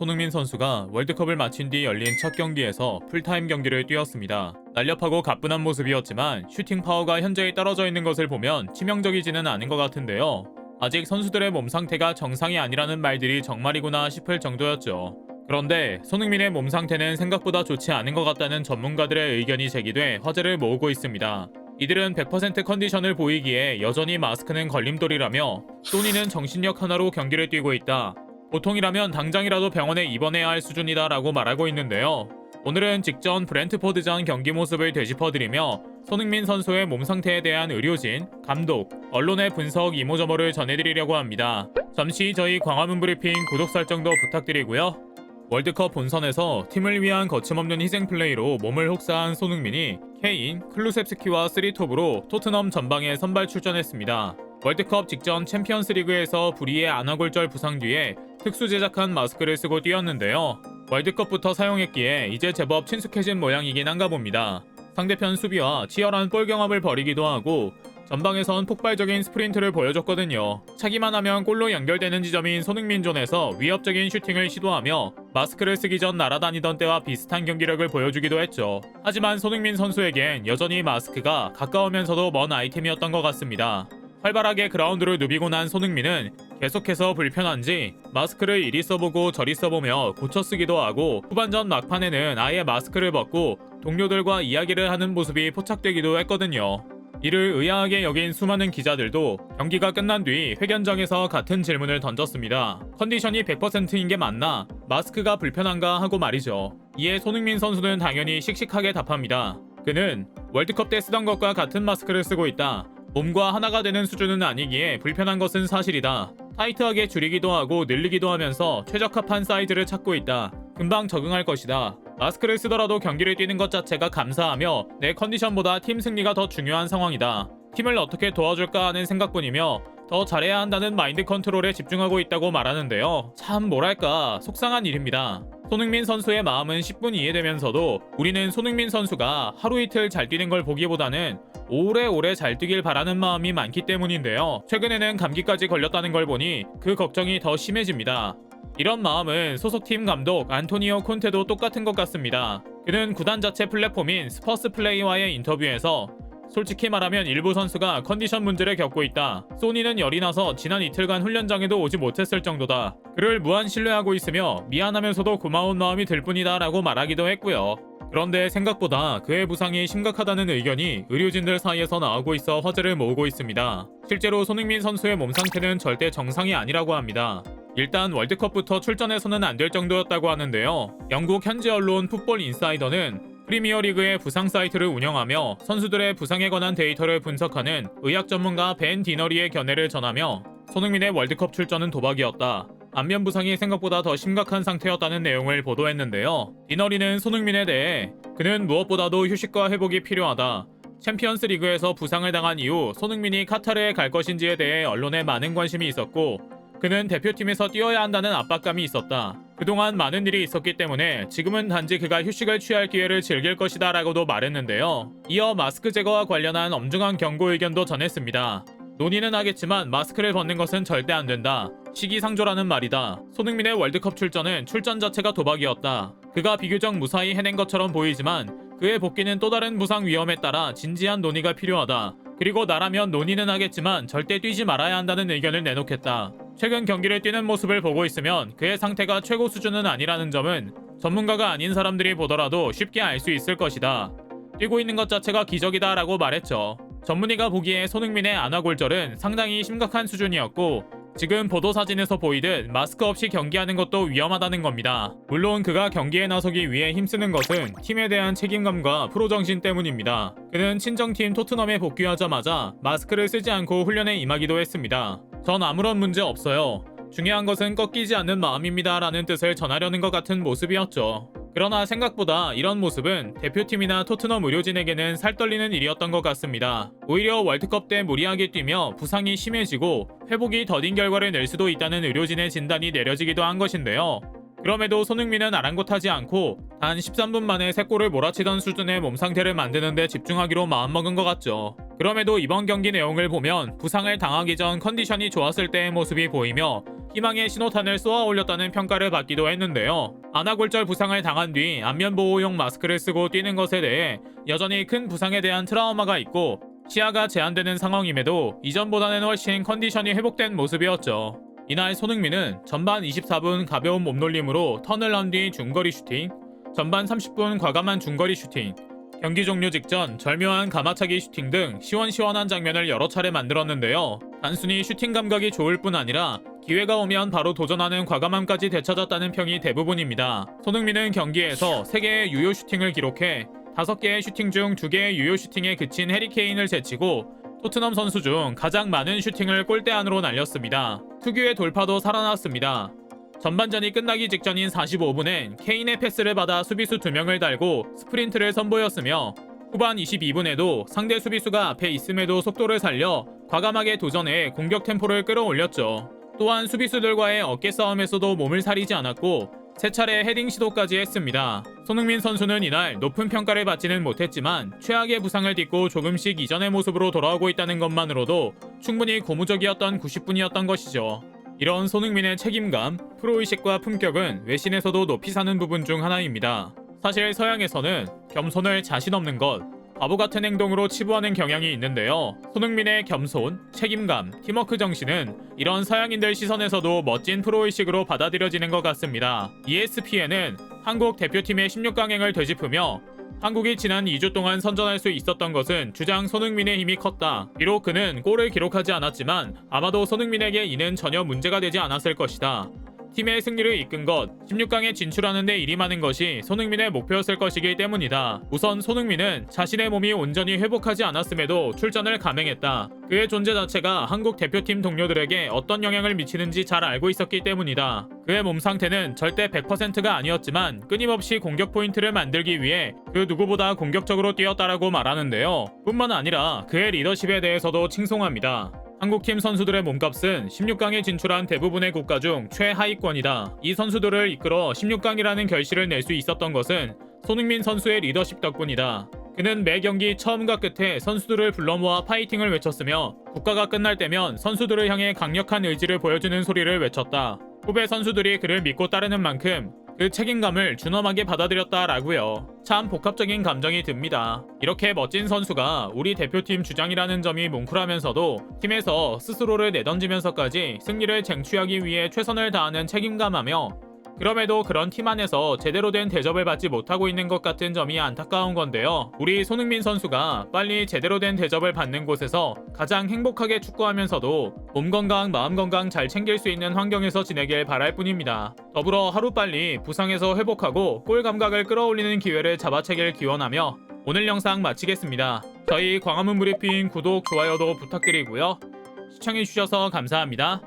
손흥민 선수가 월드컵을 마친 뒤 열린 첫 경기에서 풀타임 경기를 뛰었습니다. 날렵하고 가뿐한 모습이었지만 슈팅 파워가 현저히 떨어져 있는 것을 보면 치명적이지는 않은 것 같은데요. 아직 선수들의 몸 상태가 정상이 아니라는 말들이 정말이구나 싶을 정도였죠. 그런데 손흥민의 몸 상태는 생각보다 좋지 않은 것 같다는 전문가들의 의견이 제기돼 화제를 모으고 있습니다. 이들은 100% 컨디션을 보이기에 여전히 마스크는 걸림돌이라며 소니는 정신력 하나로 경기를 뛰고 있다. 보통이라면 당장이라도 병원에 입원해야 할 수준이다 라고 말하고 있는데요. 오늘은 직전 브렌트포드전 경기 모습을 되짚어드리며 손흥민 선수의 몸 상태에 대한 의료진, 감독, 언론의 분석 이모저모를 전해드리려고 합니다. 잠시 저희 광화문 브리핑 구독 설정도 부탁드리고요. 월드컵 본선에서 팀을 위한 거침없는 희생 플레이로 몸을 혹사한 손흥민이 케인, 클루셉스키와 쓰리톱으로 토트넘 전방에 선발 출전했습니다. 월드컵 직전 챔피언스리그에서 불의의 안아골절 부상 뒤에 특수 제작한 마스크를 쓰고 뛰었는데요. 월드컵부터 사용했기에 이제 제법 친숙해진 모양이긴 한가 봅니다. 상대편 수비와 치열한 볼 경험을 벌이기도 하고 전방에선 폭발적인 스프린트를 보여줬거든요. 차기만 하면 골로 연결되는 지점인 손흥민 존에서 위협적인 슈팅을 시도하며 마스크를 쓰기 전 날아다니던 때와 비슷한 경기력을 보여주기도 했죠. 하지만 손흥민 선수에겐 여전히 마스크가 가까우면서도 먼 아이템이었던 것 같습니다. 활발하게 그라운드를 누비고 난 손흥민은 계속해서 불편한지 마스크를 이리 써보고 저리 써보며 고쳐 쓰기도 하고 후반전 막판에는 아예 마스크를 벗고 동료들과 이야기를 하는 모습이 포착되기도 했거든요. 이를 의아하게 여긴 수많은 기자들도 경기가 끝난 뒤 회견장에서 같은 질문을 던졌습니다. 컨디션이 100%인 게 맞나? 마스크가 불편한가 하고 말이죠. 이에 손흥민 선수는 당연히 씩씩하게 답합니다. 그는 월드컵 때 쓰던 것과 같은 마스크를 쓰고 있다. 몸과 하나가 되는 수준은 아니기에 불편한 것은 사실이다. 타이트하게 줄이기도 하고 늘리기도 하면서 최적합한 사이즈를 찾고 있다. 금방 적응할 것이다. 마스크를 쓰더라도 경기를 뛰는 것 자체가 감사하며 내 컨디션보다 팀 승리가 더 중요한 상황이다. 팀을 어떻게 도와줄까 하는 생각뿐이며 더 잘해야 한다는 마인드 컨트롤에 집중하고 있다고 말하는데요. 참 뭐랄까 속상한 일입니다. 손흥민 선수의 마음은 10분 이해되면서도 우리는 손흥민 선수가 하루 이틀 잘 뛰는 걸 보기보다는 오래오래 잘 뛰길 바라는 마음이 많기 때문인데요. 최근에는 감기까지 걸렸다는 걸 보니 그 걱정이 더 심해집니다. 이런 마음은 소속팀 감독 안토니오 콘테도 똑같은 것 같습니다. 그는 구단 자체 플랫폼인 스퍼스 플레이와의 인터뷰에서 솔직히 말하면 일부 선수가 컨디션 문제를 겪고 있다. 소니는 열이 나서 지난 이틀간 훈련장에도 오지 못했을 정도다. 그를 무한 신뢰하고 있으며 미안하면서도 고마운 마음이 들 뿐이다 라고 말하기도 했고요. 그런데 생각보다 그의 부상이 심각하다는 의견이 의료진들 사이에서 나오고 있어 화제를 모으고 있습니다. 실제로 손흥민 선수의 몸 상태는 절대 정상이 아니라고 합니다. 일단 월드컵부터 출전해서는 안 될 정도였다고 하는데요. 영국 현지 언론 풋볼 인사이더는 프리미어리그의 부상 사이트를 운영하며 선수들의 부상에 관한 데이터를 분석하는 의학 전문가 벤 디너리의 견해를 전하며 손흥민의 월드컵 출전은 도박이었다. 안면 부상이 생각보다 더 심각한 상태였다는 내용을 보도했는데요. 디너리는 손흥민에 대해 그는 무엇보다도 휴식과 회복이 필요하다. 챔피언스 리그에서 부상을 당한 이후 손흥민이 카타르에 갈 것인지에 대해 언론에 많은 관심이 있었고 그는 대표팀에서 뛰어야 한다는 압박감이 있었다. 그동안 많은 일이 있었기 때문에 지금은 단지 그가 휴식을 취할 기회를 즐길 것이다 라고도 말했는데요. 이어 마스크 제거와 관련한 엄중한 경고 의견도 전했습니다. 논의는 하겠지만 마스크를 벗는 것은 절대 안 된다. 시기상조라는 말이다. 손흥민의 월드컵 출전은 출전 자체가 도박이었다. 그가 비교적 무사히 해낸 것처럼 보이지만 그의 복귀는 또 다른 부상 위험에 따라 진지한 논의가 필요하다. 그리고 나라면 논의는 하겠지만 절대 뛰지 말아야 한다는 의견을 내놓겠다. 최근 경기를 뛰는 모습을 보고 있으면 그의 상태가 최고 수준은 아니라는 점은 전문가가 아닌 사람들이 보더라도 쉽게 알 수 있을 것이다. 뛰고 있는 것 자체가 기적이다라고 말했죠. 전문의가 보기에 손흥민의 안아골절은 상당히 심각한 수준이었고 지금 보도 사진에서 보이듯 마스크 없이 경기하는 것도 위험하다는 겁니다. 물론 그가 경기에 나서기 위해 힘쓰는 것은 팀에 대한 책임감과 프로 정신 때문입니다. 그는 친정팀 토트넘에 복귀하자마자 마스크를 쓰지 않고 훈련에 임하기도 했습니다. 전 아무런 문제 없어요. 중요한 것은 꺾이지 않는 마음입니다. 라는 뜻을 전하려는 것 같은 모습이었죠. 그러나 생각보다 이런 모습은 대표팀이나 토트넘 의료진에게는 살떨리는 일이었던 것 같습니다. 오히려 월드컵 때 무리하게 뛰며 부상이 심해지고 회복이 더딘 결과를 낼 수도 있다는 의료진의 진단이 내려지기도 한 것인데요. 그럼에도 손흥민은 아랑곳하지 않고 단 13분 만에 3골을 몰아치던 수준의 몸 상태를 만드는데 집중하기로 마음먹은 것 같죠. 그럼에도 이번 경기 내용을 보면 부상을 당하기 전 컨디션이 좋았을 때의 모습이 보이며 희망의 신호탄을 쏘아 올렸다는 평가를 받기도 했는데요. 아나골절 부상을 당한 뒤 안면 보호용 마스크를 쓰고 뛰는 것에 대해 여전히 큰 부상에 대한 트라우마가 있고 시야가 제한되는 상황임에도 이전보다는 훨씬 컨디션이 회복된 모습이었죠. 이날 손흥민은 전반 24분 가벼운 몸놀림으로 턴을 한 뒤 중거리 슈팅, 전반 30분 과감한 중거리 슈팅, 경기 종료 직전 절묘한 가마차기 슈팅 등 시원시원한 장면을 여러 차례 만들었는데요. 단순히 슈팅 감각이 좋을 뿐 아니라 기회가 오면 바로 도전하는 과감함까지 되찾았다는 평이 대부분입니다. 손흥민은 경기에서 3개의 유효 슈팅을 기록해 5개의 슈팅 중 2개의 유효 슈팅에 그친 해리케인을 제치고 토트넘 선수 중 가장 많은 슈팅을 골대 안으로 날렸습니다. 특유의 돌파도 살아났습니다. 전반전이 끝나기 직전인 45분엔 케인의 패스를 받아 수비수 2명을 달고 스프린트를 선보였으며 후반 22분에도 상대 수비수가 앞에 있음에도 속도를 살려 과감하게 도전해 공격 템포를 끌어올렸죠. 또한 수비수들과의 어깨 싸움에서도 몸을 사리지 않았고 세 차례 헤딩 시도까지 했습니다. 손흥민 선수는 이날 높은 평가를 받지는 못했지만 최악의 부상을 딛고 조금씩 이전의 모습으로 돌아오고 있다는 것만으로도 충분히 고무적이었던 90분이었던 것이죠. 이런 손흥민의 책임감, 프로의식과 품격은 외신에서도 높이 사는 부분 중 하나입니다. 사실 서양에서는 겸손을 자신 없는 것, 바보 같은 행동으로 치부하는 경향이 있는데요. 손흥민의 겸손, 책임감, 팀워크 정신은 이런 서양인들 시선에서도 멋진 프로의식으로 받아들여지는 것 같습니다. ESPN은 한국 대표팀의 16강행을 되짚으며 한국이 지난 2주 동안 선전할 수 있었던 것은 주장 손흥민의 힘이 컸다. 비록 그는 골을 기록하지 않았지만 아마도 손흥민에게 이는 전혀 문제가 되지 않았을 것이다. 팀의 승리를 이끈 것, 16강에 진출하는 데 많은 것이 손흥민의 목표였을 것이기 때문이다. 우선 손흥민은 자신의 몸이 온전히 회복하지 않았음에도 출전을 감행했다. 그의 존재 자체가 한국 대표팀 동료들에게 어떤 영향을 미치는지 잘 알고 있었기 때문이다. 그의 몸 상태는 절대 100%가 아니었지만 끊임없이 공격 포인트를 만들기 위해 그 누구보다 공격적으로 뛰었다라고 말하는데요. 뿐만 아니라 그의 리더십에 대해서도 칭송합니다. 한국팀 선수들의 몸값은 16강에 진출한 대부분의 국가 중 최하위권이다. 이 선수들을 이끌어 16강이라는 결실을 낼 수 있었던 것은 손흥민 선수의 리더십 덕분이다. 그는 매 경기 처음과 끝에 선수들을 불러 모아 파이팅을 외쳤으며 국가가 끝날 때면 선수들을 향해 강력한 의지를 보여주는 소리를 외쳤다. 후배 선수들이 그를 믿고 따르는 만큼 그 책임감을 준엄하게 받아들였다라고요. 참 복합적인 감정이 듭니다. 이렇게 멋진 선수가 우리 대표팀 주장이라는 점이 뭉클하면서도 팀에서 스스로를 내던지면서까지 승리를 쟁취하기 위해 최선을 다하는 책임감하며 그럼에도 그런 팀 안에서 제대로 된 대접을 받지 못하고 있는 것 같은 점이 안타까운 건데요. 우리 손흥민 선수가 빨리 제대로 된 대접을 받는 곳에서 가장 행복하게 축구하면서도 몸 건강, 마음 건강 잘 챙길 수 있는 환경에서 지내길 바랄 뿐입니다. 더불어 하루빨리 부상에서 회복하고 골 감각을 끌어올리는 기회를 잡아채길 기원하며 오늘 영상 마치겠습니다. 저희 광화문 브리핑 구독, 좋아요도 부탁드리고요. 시청해주셔서 감사합니다.